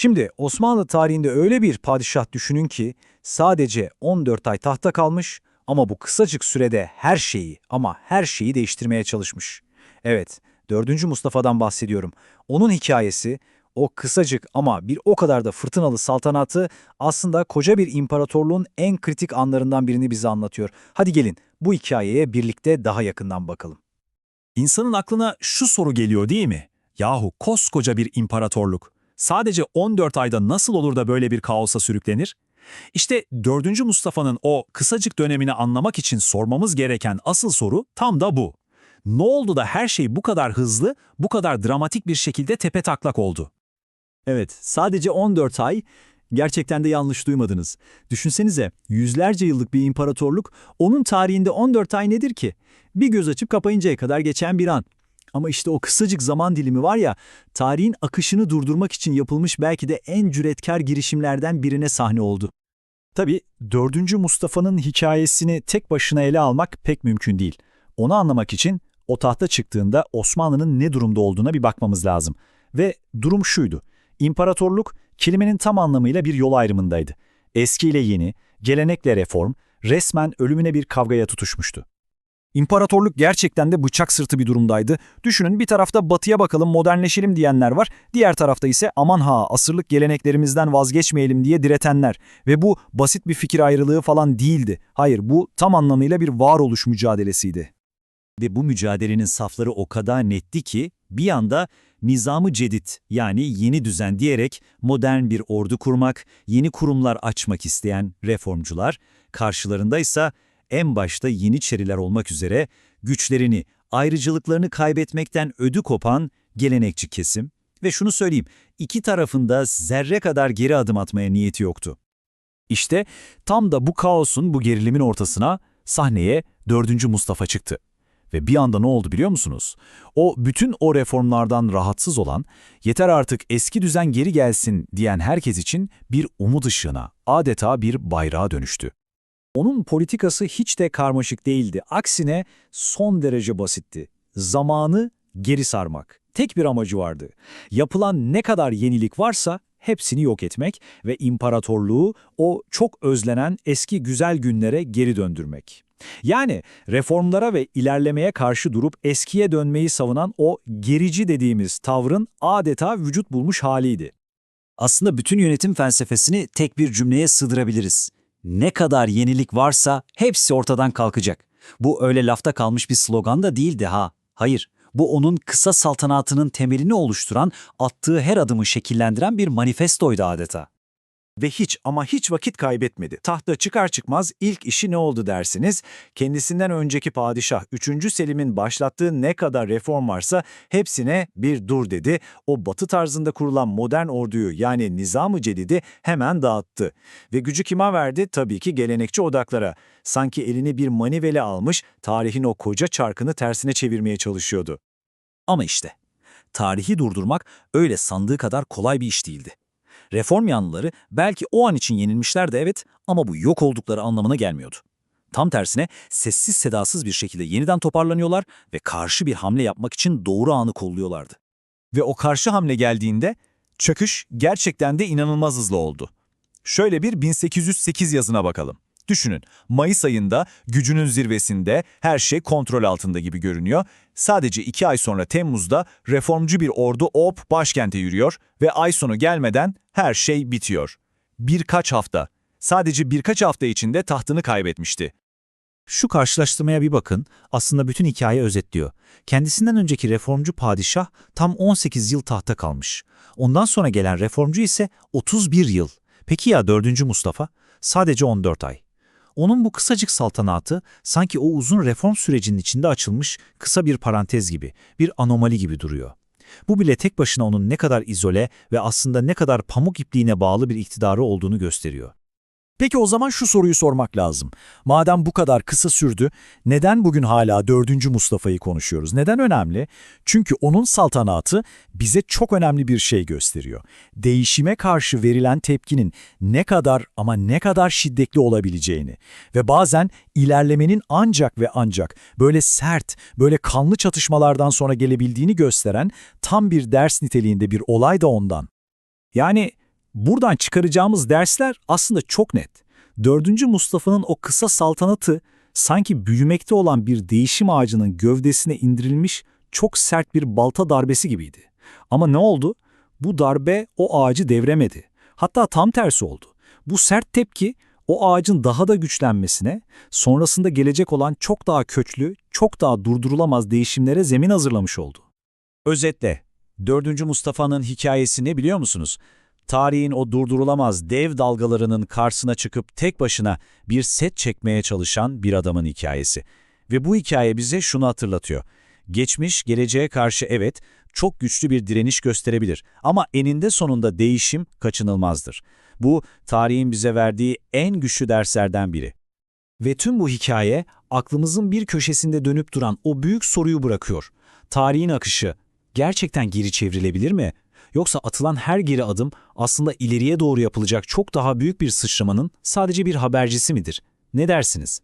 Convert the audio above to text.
Şimdi Osmanlı tarihinde öyle bir padişah düşünün ki sadece 14 ay tahta kalmış ama bu kısacık sürede her şeyi ama her şeyi değiştirmeye çalışmış. Evet, 4. Mustafa'dan bahsediyorum. Onun hikayesi o kısacık ama bir o kadar da fırtınalı saltanatı aslında koca bir imparatorluğun en kritik anlarından birini bize anlatıyor. Hadi gelin bu hikayeye birlikte daha yakından bakalım. İnsanın aklına şu soru geliyor değil mi? Yahu koskoca bir imparatorluk. Sadece 14 ayda nasıl olur da böyle bir kaosa sürüklenir? İşte 4. Mustafa'nın o kısacık dönemini anlamak için sormamız gereken asıl soru tam da bu. Ne oldu da her şey bu kadar hızlı, bu kadar dramatik bir şekilde tepe taklak oldu? Evet, sadece 14 ay gerçekten de yanlış duymadınız. Düşünsenize, yüzlerce yıllık bir imparatorluk, onun tarihinde 14 ay nedir ki? Bir göz açıp kapayıncaya kadar geçen bir an. Ama işte o kısacık zaman dilimi var ya, tarihin akışını durdurmak için yapılmış belki de en cüretkar girişimlerden birine sahne oldu. Tabii 4. Mustafa'nın hikayesini tek başına ele almak pek mümkün değil. Onu anlamak için o tahta çıktığında Osmanlı'nın ne durumda olduğuna bir bakmamız lazım. Ve durum şuydu. İmparatorluk kelimenin tam anlamıyla bir yol ayrımındaydı. Eski ile yeni, gelenekle reform resmen ölümüne bir kavgaya tutuşmuştu. İmparatorluk gerçekten de bıçak sırtı bir durumdaydı. Düşünün bir tarafta batıya bakalım modernleşelim diyenler var. Diğer tarafta ise aman ha asırlık geleneklerimizden vazgeçmeyelim diye diretenler. Ve bu basit bir fikir ayrılığı falan değildi. Hayır bu tam anlamıyla bir varoluş mücadelesiydi. Ve bu mücadelenin safları o kadar netti ki bir yanda nizamı cedid yani yeni düzen diyerek modern bir ordu kurmak, yeni kurumlar açmak isteyen reformcular, karşılarında ise en başta Yeniçeriler olmak üzere güçlerini, ayrıcalıklarını kaybetmekten ödü kopan gelenekçi kesim ve şunu söyleyeyim, iki tarafında zerre kadar geri adım atmaya niyeti yoktu. İşte tam da bu kaosun, bu gerilimin ortasına sahneye 4. Mustafa çıktı. Ve bir anda ne oldu biliyor musunuz? O bütün o reformlardan rahatsız olan, yeter artık eski düzen geri gelsin diyen herkes için bir umut ışığına, adeta bir bayrağa dönüştü. Onun politikası hiç de karmaşık değildi. Aksine son derece basitti. Zamanı geri sarmak. Tek bir amacı vardı. Yapılan ne kadar yenilik varsa hepsini yok etmek ve imparatorluğu o çok özlenen eski güzel günlere geri döndürmek. Yani reformlara ve ilerlemeye karşı durup eskiye dönmeyi savunan o gerici dediğimiz tavrın adeta vücut bulmuş haliydi. Aslında bütün yönetim felsefesini tek bir cümleye sığdırabiliriz. Ne kadar yenilik varsa hepsi ortadan kalkacak. Bu öyle lafta kalmış bir slogan da değildi ha. Hayır, bu onun kısa saltanatının temelini oluşturan, attığı her adımı şekillendiren bir manifestoydu adeta. Ve hiç ama hiç vakit kaybetmedi. Tahta çıkar çıkmaz ilk işi ne oldu dersiniz? Kendisinden önceki padişah 3. Selim'in başlattığı ne kadar reform varsa hepsine bir dur dedi. O batı tarzında kurulan modern orduyu yani nizam-ı cedidi hemen dağıttı. Ve gücü kime verdi? Tabii ki gelenekçi odaklara. Sanki elini bir manivele almış, tarihin o koca çarkını tersine çevirmeye çalışıyordu. Ama işte, tarihi durdurmak öyle sandığı kadar kolay bir iş değildi. Reform yanlıları belki o an için yenilmişlerdi evet ama bu yok oldukları anlamına gelmiyordu. Tam tersine sessiz sedasız bir şekilde yeniden toparlanıyorlar ve karşı bir hamle yapmak için doğru anı kolluyorlardı. Ve o karşı hamle geldiğinde çöküş gerçekten de inanılmaz hızlı oldu. Şöyle bir 1808 yazına bakalım. Düşünün, Mayıs ayında gücünün zirvesinde her şey kontrol altında gibi görünüyor. Sadece iki ay sonra Temmuz'da reformcu bir ordu OP başkente yürüyor ve ay sonu gelmeden her şey bitiyor. Birkaç hafta, sadece birkaç hafta içinde tahtını kaybetmişti. Şu karşılaştırmaya bir bakın, aslında bütün hikaye özetliyor. Kendisinden önceki reformcu padişah tam 18 yıl tahta kalmış. Ondan sonra gelen reformcu ise 31 yıl. Peki ya 4. Mustafa? Sadece 14 ay. Onun bu kısacık saltanatı sanki o uzun reform sürecinin içinde açılmış kısa bir parantez gibi, bir anomali gibi duruyor. Bu bile tek başına onun ne kadar izole ve aslında ne kadar pamuk ipliğine bağlı bir iktidarı olduğunu gösteriyor. Peki o zaman şu soruyu sormak lazım. Madem bu kadar kısa sürdü, neden bugün hala 4. Mustafa'yı konuşuyoruz? Neden önemli? Çünkü onun saltanatı bize çok önemli bir şey gösteriyor. Değişime karşı verilen tepkinin ne kadar ama ne kadar şiddetli olabileceğini ve bazen ilerlemenin ancak ve ancak böyle sert, böyle kanlı çatışmalardan sonra gelebildiğini gösteren tam bir ders niteliğinde bir olay da ondan. Yani Buradan çıkaracağımız dersler aslında çok net. 4. Mustafa'nın o kısa saltanatı sanki büyümekte olan bir değişim ağacının gövdesine indirilmiş çok sert bir balta darbesi gibiydi. Ama ne oldu? Bu darbe o ağacı devremedi. Hatta tam tersi oldu. Bu sert tepki o ağacın daha da güçlenmesine, sonrasında gelecek olan çok daha köklü, çok daha durdurulamaz değişimlere zemin hazırlamış oldu. Özetle, 4. Mustafa'nın hikayesi ne biliyor musunuz? Tarihin o durdurulamaz dev dalgalarının karşısına çıkıp tek başına bir set çekmeye çalışan bir adamın hikayesi. Ve bu hikaye bize şunu hatırlatıyor. Geçmiş, geleceğe karşı evet, çok güçlü bir direniş gösterebilir ama eninde sonunda değişim kaçınılmazdır. Bu, tarihin bize verdiği en güçlü derslerden biri. Ve tüm bu hikaye aklımızın bir köşesinde dönüp duran o büyük soruyu bırakıyor. Tarihin akışı gerçekten geri çevrilebilir mi? Yoksa atılan her geri adım aslında ileriye doğru yapılacak çok daha büyük bir sıçramanın sadece bir habercisi midir? Ne dersiniz?